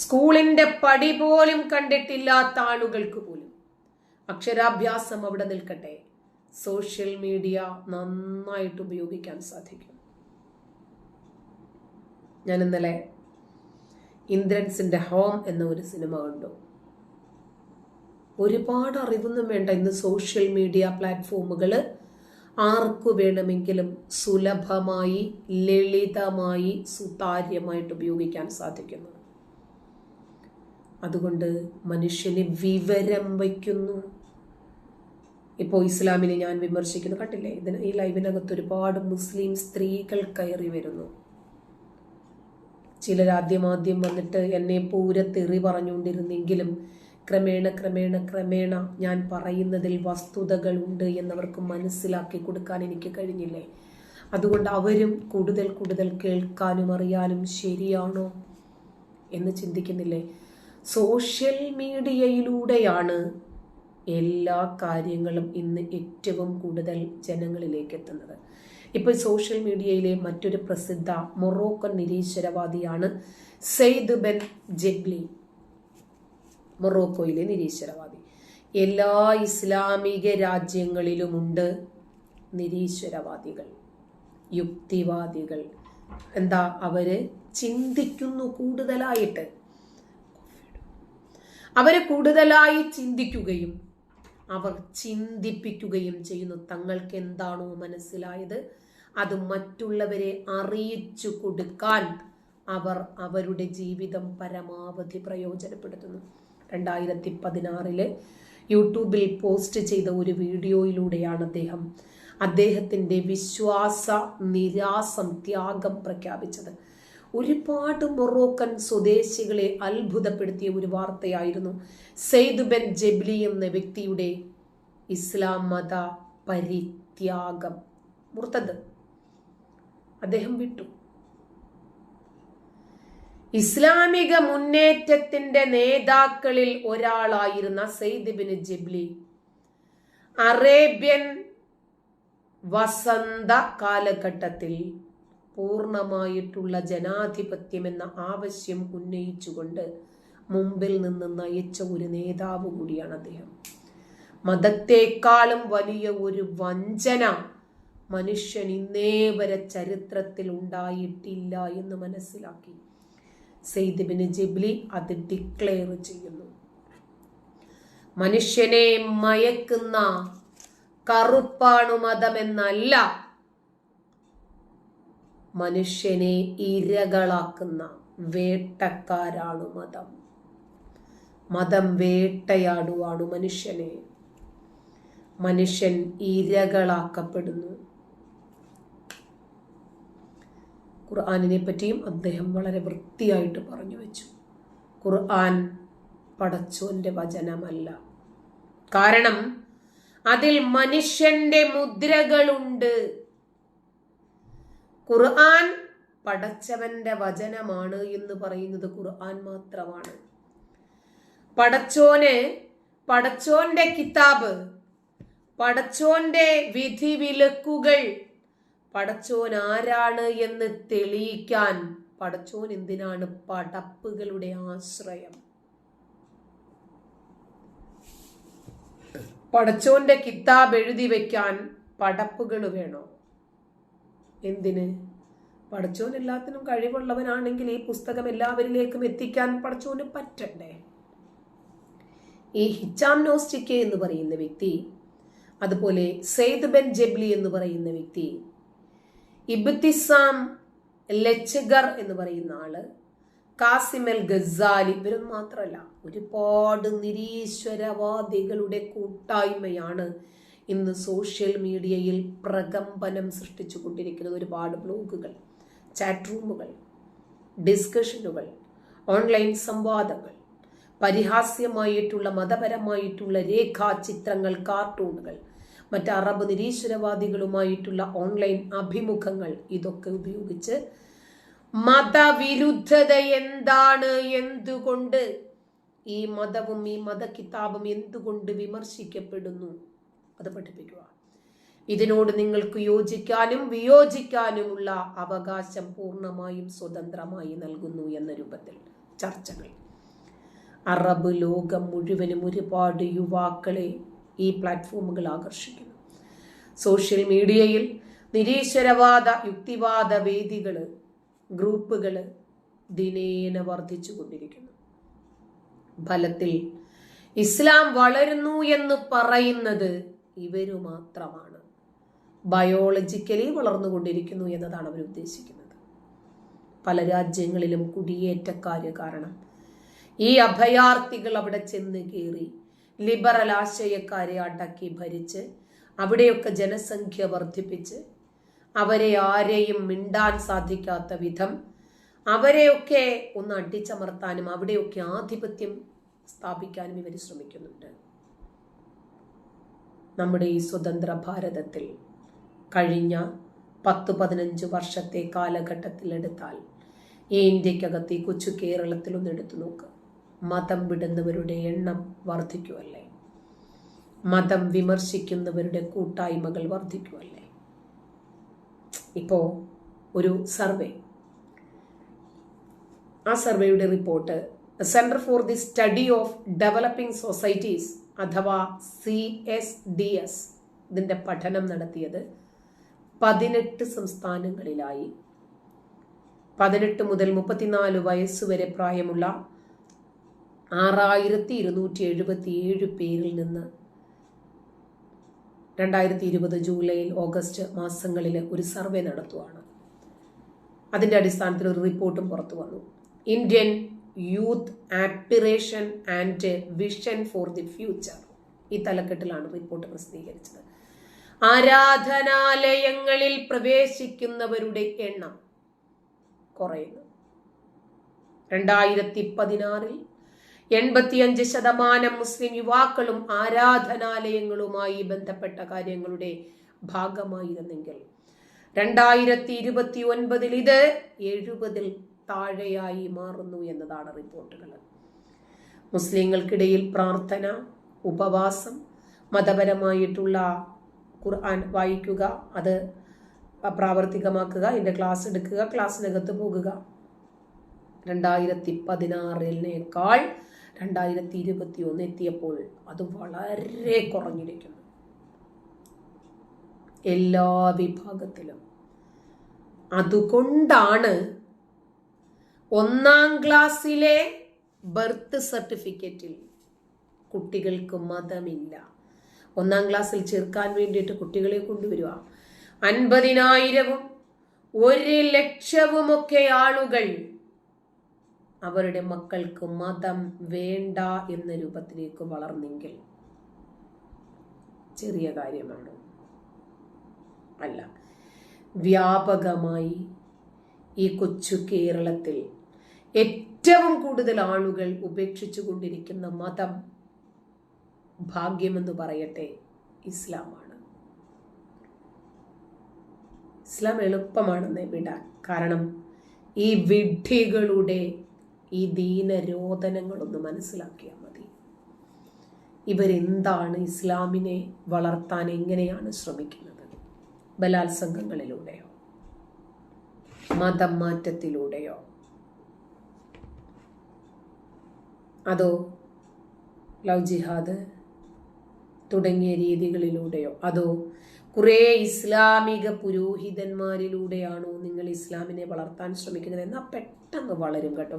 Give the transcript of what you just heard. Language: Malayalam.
സ്കൂളിന്റെ പടി പോലും കണ്ടിട്ടില്ലാത്ത ആളുകൾക്ക് പോലും. അക്ഷരാഭ്യാസം അവിടെ നിൽക്കട്ടെ. സോഷ്യൽ മീഡിയ നന്നായിട്ട് ഉപയോഗിക്കാൻ സാധിക്കും. ഞാൻ ഇന്നലെ ഇന്ദ്രൻസിന്റെ ഹോം എന്ന ഒരു സിനിമ കണ്ടു. ഒരുപാട് അറിവൊന്നും വേണ്ട ഇന്ന് സോഷ്യൽ മീഡിയ പ്ലാറ്റ്ഫോമുകൾ ആർക്കു വേണമെങ്കിലും സുലഭമായി ലളിതമായി സുതാര്യമായിട്ട് ഉപയോഗിക്കാൻ സാധിക്കുന്നു. അതുകൊണ്ട് മനുഷ്യന് വിവരം വയ്ക്കുന്നു. ഇപ്പോൾ ഇസ്ലാമിനെ ഞാൻ വിമർശിക്കുന്നു. കണ്ടില്ലേ? ഇതിന് ഈ ലൈവിനകത്ത് ഒരുപാട് മുസ്ലിം സ്ത്രീകൾ കയറി വരുന്നു. ചിലർ ആദ്യമാദ്യം വന്നിട്ട് എന്നെ പൂരത്തെറി തെറി പറഞ്ഞുകൊണ്ടിരുന്നെങ്കിലും ക്രമേണ ക്രമേണ ക്രമേണ ഞാൻ പറയുന്നതിൽ വസ്തുതകളുണ്ട് എന്നവർക്ക് മനസ്സിലാക്കി കൊടുക്കാൻ എനിക്ക് കഴിഞ്ഞില്ലേ? അതുകൊണ്ട് അവരും കൂടുതൽ കൂടുതൽ കേൾക്കാനും അറിയാനും ശരിയാണോ എന്ന് ചിന്തിക്കുന്നില്ലേ? സോഷ്യൽ മീഡിയയിലൂടെയാണ് എല്ലാ കാര്യങ്ങളും ഇന്ന് ഏറ്റവും കൂടുതൽ ജനങ്ങളിലേക്ക് എത്തുന്നത് ഇപ്പോൾ സോഷ്യൽ മീഡിയയിലെ മറ്റൊരു പ്രസിദ്ധ മൊറോക്കൻ നിരീശ്വരവാദിയാണ് സെയ്ദ് ബെൻ ജെബ്ലി മൊറോക്കോയിലെ നിരീശ്വരവാദി. എല്ലാ ഇസ്ലാമിക രാജ്യങ്ങളിലുമുണ്ട് നിരീശ്വരവാദികൾ യുക്തിവാദികൾ. എന്താ അവർ ചിന്തിക്കുന്നു കൂടുതലായിട്ട്? അവർ കൂടുതലായി ചിന്തിക്കുകയും അവർ ചിന്തിപ്പിക്കുകയും ചെയ്യുന്നു. തങ്ങൾക്ക് എന്താണോ മനസ്സിലായത് അത് മറ്റുള്ളവരെ അറിയിച്ചു കൊടുക്കാൻ അവർ അവരുടെ ജീവിതം പരമാവധി പ്രയോജനപ്പെടുത്തുന്നു. രണ്ടായിരത്തി പതിനാറിൽ യൂട്യൂബിൽ പോസ്റ്റ് ചെയ്ത ഒരു വീഡിയോയിലൂടെയാണ് അദ്ദേഹം അദ്ദേഹത്തിന്റെ വിശ്വാസ നിരാസം ത്യാഗം പ്രഖ്യാപിച്ചത്. ഒരുപാട് മൊറോക്കൻ സ്വദേശികളെ അത്ഭുതപ്പെടുത്തിയ ഒരു വാർത്തയായിരുന്നു. സെയ്ദ് ബെൻ ജെബ്ലി എന്ന വ്യക്തിയുടെ ഇസ്ലാം മത പരിത്യാഗം. മുർത്തത് അദ്ദേഹം വിട്ടു. ഇസ്ലാമിക മുന്നേറ്റത്തിന്റെ നേതാക്കളിൽ ഒരാളായിരുന്ന സെയ്ദ് ബിൻ ജിബ്ലി. അറേബ്യൻ വസന്ത കാലഘട്ടത്തിൽ പൂർണമായിട്ടുള്ള ജനാധിപത്യമെന്ന ആവശ്യം ഉന്നയിച്ചുകൊണ്ട് മുമ്പിൽ നിന്ന് നയിച്ച ഒരു നേതാവ് കൂടിയാണ് അദ്ദേഹം. മതത്തെക്കാളും വലിയ ഒരു വഞ്ചന മനുഷ്യൻ ഇന്നേ വരെ ചരിത്രത്തിൽ ഉണ്ടായിട്ടില്ല എന്ന് മനസ്സിലാക്കി. സെയ്ദ് ബിൻ ജിബ്ലി അത് ഡിക്ലെയർ ചെയ്യുന്നു. മനുഷ്യനെ മയക്കുന്ന കറുപ്പാണു മതമെന്നല്ല മനുഷ്യനെ ഇരകളാക്കുന്ന വേട്ടക്കാരാണ് മതം. മതം വേട്ടയാടുവാണ് മനുഷ്യനെ. മനുഷ്യൻ ഇരകളാക്കപ്പെടുന്നു. ഖുർആാനിനെ പറ്റിയും അദ്ദേഹം വളരെ വൃത്തിയായിട്ട് പറഞ്ഞു വെച്ചു ഖുർആൻ പടച്ചോന്റെ വചനമല്ല. കാരണം അതിൽ മനുഷ്യന്റെ മുദ്രകളുണ്ട്. ഖുർആൻ പടച്ചവന്റെ വചനമാണ് എന്ന് പറയുന്നത് ഖുർആൻ മാത്രമാണ്. പടച്ചോനെ പടച്ചോന്റെ കിതാബ് പടച്ചോന്റെ വിധി വിലക്കുകൾ പടച്ചോൻ ആരാണ് എന്ന് തെളിയിക്കാൻ പടച്ചോൻ എന്തിനാണ് പടപ്പുകളുടെ ആശ്രയം? പടച്ചോന്റെ കിതാബ് എഴുതി വെക്കാൻ പടപ്പുകൾ വേണോ? എന്തിന്? പഠിച്ചോൻ എല്ലാത്തിനും കഴിവുള്ളവനാണെങ്കിൽ ഈ പുസ്തകം എല്ലാവരിലേക്കും എത്തിക്കാൻ പഠിച്ചോന് പറ്റണ്ടേ? ഈ ഹിച്ചാം നോസ്റ്റിക്കെ എന്ന് പറയുന്ന വ്യക്തി അതുപോലെ സെയ്ദ് ബെൻ ജെബ്ലി എന്ന് പറയുന്ന വ്യക്തി ഇബ്തിസാം ലച്ചഗർ എന്ന് പറയുന്ന ആൾ കാസിമൽ ഗസാലി ഇവരൊന്നും മാത്രമല്ല ഒരുപാട് നിരീശ്വരവാദികളുടെ കൂട്ടായ്മയാണ് ഇന്ന് സോഷ്യൽ മീഡിയയിൽ പ്രകമ്പനം സൃഷ്ടിച്ചു കൊണ്ടിരിക്കുന്നത് ഒരുപാട് ബ്ലോഗുകൾ ചാറ്റ് റൂമുകൾ ഡിസ്കഷനുകൾ ഓൺലൈൻ സംവാദങ്ങൾ പരിഹാസ്യമായിട്ടുള്ള മതപരമായിട്ടുള്ള രേഖാചിത്രങ്ങൾ കാർട്ടൂണുകൾ മറ്റ് അറബ് നിരീശ്വരവാദികളുമായിട്ടുള്ള ഓൺലൈൻ അഭിമുഖങ്ങൾ ഇതൊക്കെ ഉപയോഗിച്ച് മതവിരുദ്ധത എന്താണ്? എന്തുകൊണ്ട്? ഈ മതവും ഈ മതകിതാബും എന്തുകൊണ്ട് വിമർശിക്കപ്പെടുന്നു? അത് പഠിപ്പിക്കുക. ഇതിനോട് നിങ്ങൾക്ക് യോജിക്കാനും വിയോജിക്കാനുമുള്ള അവകാശം പൂർണമായും സ്വതന്ത്രമായി നൽകുന്നു എന്ന രൂപത്തിൽ ചർച്ചകൾ. അറബ് ലോകം മുഴുവനും ഒരുപാട് യുവാക്കളെ ഈ പ്ലാറ്റ്ഫോമുകൾ ആകർഷിക്കുന്നു. സോഷ്യൽ മീഡിയയിൽ നിരീശ്വരവാദ യുക്തിവാദ വേദികൾ ഗ്രൂപ്പുകൾ ദിനേന വർദ്ധിച്ചു കൊണ്ടിരിക്കുന്നു. ഫലത്തിൽ ഇസ്ലാം വളരുന്നു എന്ന് പറയുന്നത് ഇവരു മാത്രമാണ്. ബയോളജിക്കലി വളർന്നുകൊണ്ടിരിക്കുന്നു എന്നതാണ് അവർ ഉദ്ദേശിക്കുന്നത്. പല രാജ്യങ്ങളിലും കുടിയേറ്റക്കാര് കാരണം. ഈ അഭയാർത്ഥികൾ അവിടെ ചെന്ന് കയറി ലിബറൽ ആശയക്കാരെ അടക്കി ഭരിച്ച് അവിടെയൊക്കെ ജനസംഖ്യ വർദ്ധിപ്പിച്ച് അവരെ ആരെയും മിണ്ടാൻ സാധിക്കാത്ത വിധം അവരെയൊക്കെ ഒന്ന് അടിച്ചമർത്താനും അവിടെയൊക്കെ ആധിപത്യം സ്ഥാപിക്കാനും ഇവർ ശ്രമിക്കുന്നുണ്ട്. നമ്മുടെ ഈ സ്വതന്ത്ര ഭാരതത്തിൽ കഴിഞ്ഞ പത്ത് പതിനഞ്ച് വർഷത്തെ കാലഘട്ടത്തിലെടുത്താൽ ഈ ഇന്ത്യക്കകത്ത് ഈ കൊച്ചു കേരളത്തിൽ ഒന്ന് എടുത്തു നോക്ക്. മതം വിടുന്നവരുടെ എണ്ണം വർദ്ധിക്കുമല്ലേ മതം വിമർശിക്കുന്നവരുടെ കൂട്ടായ്മകൾ വർദ്ധിക്കുമല്ലേ ഇപ്പോൾ ഒരു സർവേ. ആ സർവേയുടെ report centre for the study of developing societies അഥവാ സി എസ് ഡി എസ് ഇതിന്റെ പഠനം നടത്തിയത് പതിനെട്ട് സംസ്ഥാനങ്ങളിലായി. പതിനെട്ട് മുതൽ മുപ്പത്തിനാല് വയസ്സുവരെ പ്രായമുള്ള ആറായിരത്തി ഇരുന്നൂറ്റി എഴുപത്തി ഏഴ് പേരിൽ നിന്ന് രണ്ടായിരത്തി ഇരുപത് ജൂലൈയിൽ ഓഗസ്റ്റ് മാസങ്ങളിൽ ഒരു സർവേ നടത്തുവാണ്. അതിന്റെ അടിസ്ഥാനത്തിൽ ഒരു റിപ്പോർട്ടും പുറത്തു വന്നു. Indian youth aspiration and vision for the future. ഈ തലക്കെട്ടിലാണ് റിപ്പോർട്ട് പ്രസിദ്ധീകരിച്ചത്. ആരാധനാലയങ്ങളിൽ പ്രവേശിക്കുന്നവരുടെ എണ്ണം കുറയുന്നു. രണ്ടായിരത്തി പതിനാറിൽ എൺപത്തിയഞ്ച് ശതമാനം മുസ്ലിം യുവാക്കളും ആരാധനാലയങ്ങളുമായി ബന്ധപ്പെട്ട കാര്യങ്ങളുടെ ഭാഗമായിരുന്നെങ്കിൽ രണ്ടായിരത്തി ഇരുപത്തി ഒൻപതിൽ ഇത് എഴുപതിൽ താഴെയായി മാറുന്നു എന്നതാണ് റിപ്പോർട്ടുകൾ. മുസ്ലിങ്ങൾക്കിടയിൽ പ്രാർത്ഥന ഉപവാസം മതപരമായിട്ടുള്ള ഖുർആൻ വായിക്കുക അത് പ്രാവർത്തികമാക്കുക എന്റെ ക്ലാസ് എടുക്കുക ക്ലാസ്സിനകത്ത് പോകുക. രണ്ടായിരത്തി പതിനാറിനേക്കാൾ രണ്ടായിരത്തി ഇരുപത്തി ഒന്ന് എത്തിയപ്പോൾ അത് വളരെ കുറഞ്ഞിരിക്കുന്നു. എല്ലാ വിഭാഗത്തിലും. അതുകൊണ്ടാണ് ഒന്നാം ക്ലാസ്സിലെ ബർത്ത് സർട്ടിഫിക്കറ്റിൽ കുട്ടികൾക്ക് മതമില്ല. ഒന്നാം ക്ലാസ്സിൽ ചേർക്കാൻ വേണ്ടിയിട്ട് കുട്ടികളെ കൊണ്ടുവരിക അൻപതിനായിരവും ഒരു ലക്ഷവുമൊക്കെ ആളുകൾ അവരുടെ മക്കൾക്ക് മതം വേണ്ട എന്ന രൂപത്തിലേക്ക് വളർന്നെങ്കിൽ ചെറിയ കാര്യമാണ്. അല്ല വ്യാപകമായി ഈ കൊച്ചു കേരളത്തിൽ ഏറ്റവും കൂടുതൽ ആളുകൾ ഉപേക്ഷിച്ചു കൊണ്ടിരിക്കുന്ന മതം ഭാഗ്യമെന്ന് പറയട്ടെ ഇസ്ലാമാണ്. ഇസ്ലാം എളുപ്പമാണെന്ന് വിടാൻ കാരണം ഈ വിഡ്ഢികളുടെ ഈ ദീനരോധനങ്ങളൊന്ന് മനസ്സിലാക്കിയാൽ മതി. ഇവരെന്താണ് ഇസ്ലാമിനെ വളർത്താൻ എങ്ങനെയാണ് ശ്രമിക്കുന്നത്? ബലാത്സംഗങ്ങളിലൂടെയോ? മതം മാറ്റത്തിലൂടെയോ? അതോ ലവ് ജിഹാദ് തുടങ്ങിയ രീതികളിലൂടെയോ? അതോ കുറേ ഇസ്ലാമിക പുരോഹിതന്മാരിലൂടെയാണോ നിങ്ങൾ ഇസ്ലാമിനെ വളർത്താൻ ശ്രമിക്കുന്നത്? എന്നാൽ പെട്ടെന്ന് വളരും കേട്ടോ.